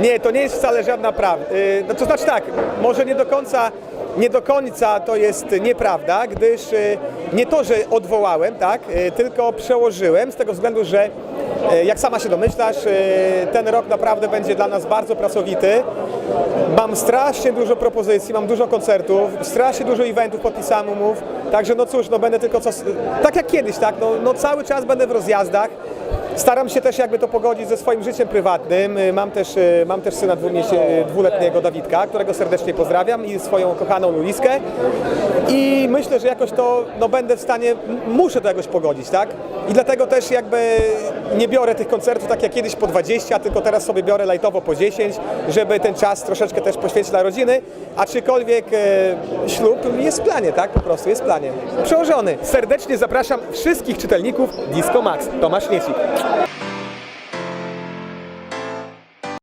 Nie, to nie jest wcale żadna prawda. No, to znaczy tak, może nie do końca, nie do końca to jest nieprawda, gdyż y, nie to, że odwołałem, tak, y, tylko przełożyłem z tego względu, że y, jak sama się domyślasz, y, ten rok naprawdę będzie dla nas bardzo pracowity. Mam strasznie dużo propozycji, mam dużo koncertów, strasznie dużo eventów, podpisałem umów, także no cóż, no będę tylko co, tak jak kiedyś, tak, no, no cały czas będę w rozjazdach. Staram się też jakby to pogodzić ze swoim życiem prywatnym. Y, Mam też, y, mam też syna dwuletniego Dawidka, którego serdecznie pozdrawiam i swoją kochaną Luiskę. I myślę, że jakoś to no, będę w stanie, muszę to jakoś pogodzić, tak? I dlatego też jakby nie biorę tych koncertów tak jak kiedyś po 20, tylko teraz sobie biorę lajtowo po 10, żeby ten czas troszeczkę też poświęcić dla rodziny. Aczkolwiek e, ślub jest w planie, tak? Po prostu jest w planie. Przełożony. Serdecznie zapraszam wszystkich czytelników Disco Max. Tomasz Niecik.